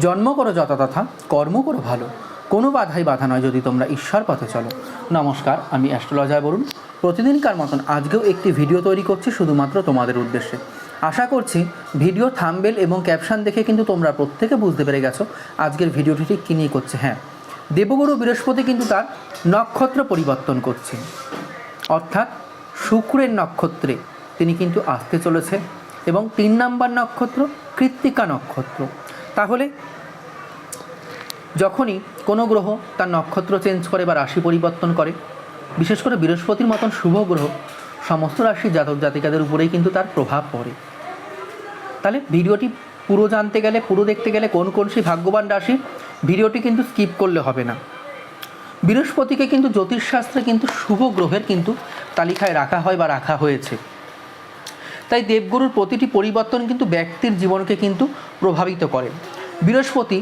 জন্ম করো যথাতথা কর্ম করো ভালো। কোনো বাধাই বাধা নয় যদি তোমরা ঈশ্বর পথে চলো। নমস্কার, আমি অ্যাস্ট্রোলজার বলুন প্রতিদিনকার মতন আজকেও একটি ভিডিও তৈরি করছি শুধুমাত্র তোমাদের উদ্দেশ্যে। আশা করছি ভিডিও থাম্বেল এবং ক্যাপশন দেখে কিন্তু তোমরা প্রত্যেকে বুঝতে পেরে গেছো আজকের ভিডিওটি ঠিক কী নিয়ে করছে। হ্যাঁ দেবগুরু বৃহস্পতি কিন্তু তার নক্ষত্র পরিবর্তন করছে অর্থাৎ শুক্রের নক্ষত্রে তিনি কিন্তু আসতে চলেছে এবং তিন নাম্বার নক্ষত্র কৃত্তিকা নক্ষত্র। তাহলে যখনই কোনো গ্রহ তার নক্ষত্র চেঞ্জ করে বা রাশি পরিবর্তন করে, বিশেষ করে বৃহস্পতির মতন শুভ গ্রহ, সমস্ত রাশির জাতক জাতিকাদের উপরেই কিন্তু তার প্রভাব পড়ে। তাহলে ভিডিওটি পুরো জানতে গেলে, পুরো দেখতে গেলে কোন কোন সেই ভাগ্যবান রাশি, ভিডিওটি কিন্তু স্কিপ করলে হবে না। বৃহস্পতিকে কিন্তু জ্যোতিষশাস্ত্রে কিন্তু শুভ গ্রহের কিন্তু তালিকায় রাখা হয় বা রাখা হয়েছে। তাই দেবগুরুর প্রতিটি পরিবর্তন কিন্তু ব্যক্তির জীবনকে কিন্তু প্রভাবিত করে। বৃহস্পতি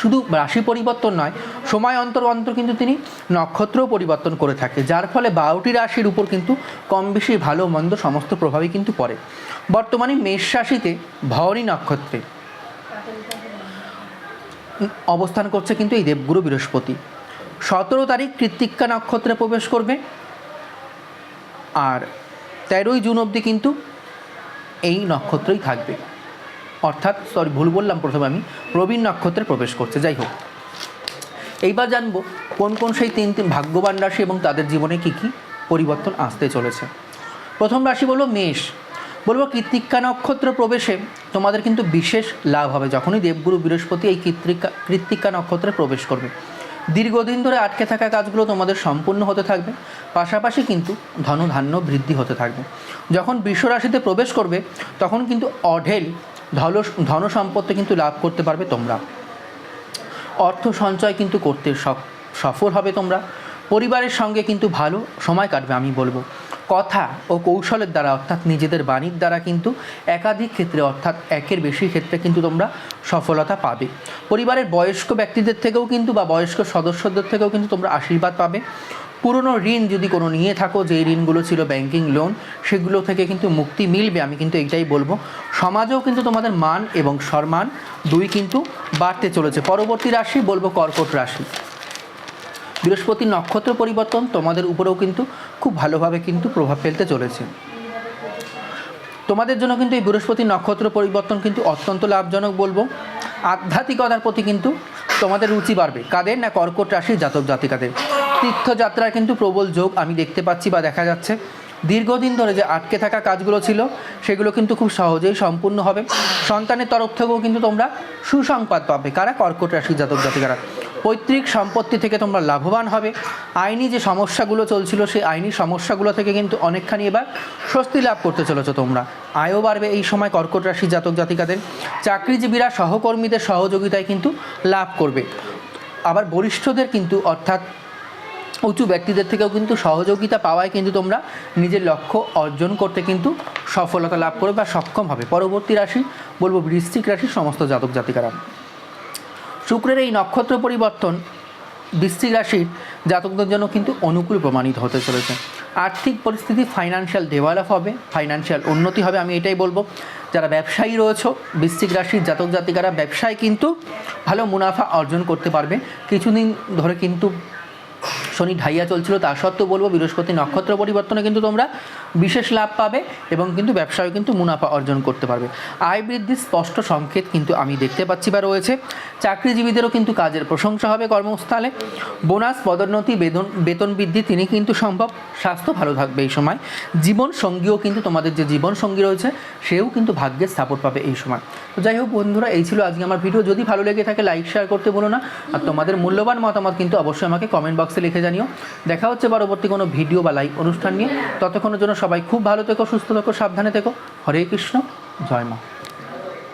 শুধু রাশি পরিবর্তন নয়, সময় অন্তর অন্তর কিন্তু তিনি নক্ষত্রও পরিবর্তন করে থাকে, যার ফলে বারোটি রাশির উপর কিন্তু কম বেশি ভালো মন্দ সমস্ত প্রভাবই কিন্তু পড়ে। বর্তমানে মেষ রাশিতে ভরণী নক্ষত্রে অবস্থান করছে কিন্তু এই দেবগুরু বৃহস্পতি। সতেরো তারিখ কৃত্তিকা নক্ষত্রে প্রবেশ করবে। আর তেরোই জুন অবধি কিন্তু এই নক্ষত্রই থাকবে। অর্থাৎ সরি ভুল বললাম প্রথমে আমি রবীন নক্ষত্রে প্রবেশ করছে, যাই হোক। এইবার জানব, কোন কোন সেই তিন তিন ভাগ্যবান রাশি এবং তাদের জীবনে কী কী পরিবর্তন আসতে চলেছে। প্রথম রাশি বলব মেষ। বলব কৃত্তিকা নক্ষত্র প্রবেশে তোমাদের কিন্তু বিশেষ লাভ হবে, যখনই দেবগুরু বৃহস্পতি এই কৃত্তিকা কৃত্তিকা নক্ষত্রে প্রবেশ করবে। দীর্ঘদিন ধরে আটকে থাকা কাজগুলো তোমাদের সম্পূর্ণ হতে থাকবে, পাশাপাশি কিন্তু ধনধান্য বৃদ্ধি হতে থাকবে। যখন বিশ্বরাশিতে প্রবেশ করবে, তখন কিন্তু অঢেল ধল ধন সম্পত্তি কিন্তু লাভ করতে পারবে তোমরা। অর্থ সঞ্চয় কিন্তু করতে সফল হবে তোমরা। পরিবারের সঙ্গে কিন্তু ভালো সময় কাটবে, আমি বলব। কথা ও কৌশলের দ্বারা, অর্থাৎ নিজেদের বাণীর দ্বারা কিন্তু একাধিক ক্ষেত্রে, অর্থাৎ একের বেশি ক্ষেত্রে কিন্তু তোমরা সফলতা পাবে। পরিবারের বয়স্ক ব্যক্তিদের থেকেও কিন্তু বা বয়স্ক সদস্যদের থেকেও কিন্তু তোমরা আশীর্বাদ পাবে। পুরনো ঋণ যদি কোনো নিয়ে থাকো, যে ঋণগুলো ছিল ব্যাংকিং লোন সেগুলো থেকে কিন্তু মুক্তি মিলবে, আমি কিন্তু এইটাই বলব। সমাজেও কিন্তু তোমাদের মান এবং সম্মান দুই কিন্তু বাড়তে চলেছে। পরবর্তী রাশি বলব কর্কট রাশি। বৃহস্পতির নক্ষত্র পরিবর্তন তোমাদের উপরেও কিন্তু খুব ভালোভাবে কিন্তু প্রভাব ফেলতে চলেছে। তোমাদের জন্য কিন্তু এই বৃহস্পতির নক্ষত্র পরিবর্তন কিন্তু অত্যন্ত লাভজনক বলব। আধ্যাত্মিকতার প্রতি কিন্তু তোমাদের রুচি বাড়বে। কাদের না কর্কট রাশির জাতক জাতিকাদের? তীর্থযাত্রার কিন্তু প্রবল যোগ আমি দেখতে পাচ্ছি বা দেখা যাচ্ছে। দীর্ঘদিন ধরে যে আটকে থাকা কাজগুলো ছিল, সেগুলো কিন্তু খুব সহজেই সম্পূর্ণ হবে। সন্তানের তরফ থেকেও কিন্তু তোমরা সুসংবাদ পাবে। কারা? কর্কট রাশির জাতক জাতিকারা। পৈতৃক সম্পত্তি থেকে তোমরা লাভবান হবে। আইনি যে সমস্যাগুলো চলছিল, সেই আইনি সমস্যাগুলো থেকে কিন্তু অনেকখানি এবার স্বস্তি লাভ করতে চলেছ তোমরা। আয়ও বাড়বে এই সময় কর্কট রাশি জাতক জাতিকাদের। চাকরিজীবীরা সহকর্মীদের সহযোগিতায় কিন্তু লাভ করবে। আবার বরিষ্ঠদের কিন্তু অর্থাৎ উঁচু ব্যক্তিদের থেকেও কিন্তু সহযোগিতা পাওয়ায় কিন্তু তোমরা নিজের লক্ষ্য অর্জন করতে কিন্তু সফলতা লাভ করবে বা সক্ষম হবে। পরবর্তী রাশি, বলব বৃশ্চিক রাশির সমস্ত জাতক জাতিকারা। শুক্রের এই নক্ষত্র পরিবর্তন বৃশ্চিক রাশির জাতকদের জন্য কিন্তু অনুকূল প্রমাণিত হতে চলেছে। আর্থিক পরিস্থিতি ফাইন্যান্সিয়াল ডেভেলপ হবে ফাইন্যান্সিয়াল উন্নতি হবে, আমি এটাই বলব। যারা ব্যবসায়ী রয়েছে, বৃশ্চিক রাশির জাতক জাতিকারা, ব্যবসায় কিন্তু ভালো মুনাফা অর্জন করতে পারবে। কিছুদিন ধরে কিন্তু শনি ঢাইয়া চলছিল, তা সত্ত্বেও বলব বৃহস্পতি নক্ষত্র পরিবর্তনে কিন্তু তোমরা বিশেষ লাভ পাবে এবং কিন্তু ব্যবসায় কিন্তু মুনাফা অর্জন করতে পারবে। আয় বৃদ্ধির স্পষ্ট সংকেত কিন্তু আমি দেখতে পাচ্ছি বা রয়েছে। চাকরিজীবীদেরও কিন্তু কাজের প্রশংসা হবে কর্মস্থলে। বোনাস, পদোন্নতি, বেতন বেতন বৃদ্ধি তিনি কিন্তু সম্ভব। স্বাস্থ্য ভালো থাকবে এই সময়। জীবন সঙ্গীও কিন্তু তোমাদের যে জীবন সঙ্গী রয়েছে, সেও কিন্তু ভাগ্যের সাপোর্ট পাবে এই সময়। তো যাই হোক বন্ধুরা, এই ছিল আজকে আমার ভিডিও যদি ভালো লেগে থাকে লাইক শেয়ার করতে বলো না। আর তোমাদের মূল্যবান মতামত কিন্তু অবশ্যই আমাকে কমেন্ট বক্সে লিখে জানিও। দেখা হচ্ছে পরবর্তী কোনো ভিডিও বা লাইভ অনুষ্ঠান নিয়ে। ততক্ষণের জন্য সবাই খুব ভালো থেকো, সুস্থ থেকো, সাবধানে থেকো। হরে কৃষ্ণ, জয় মা।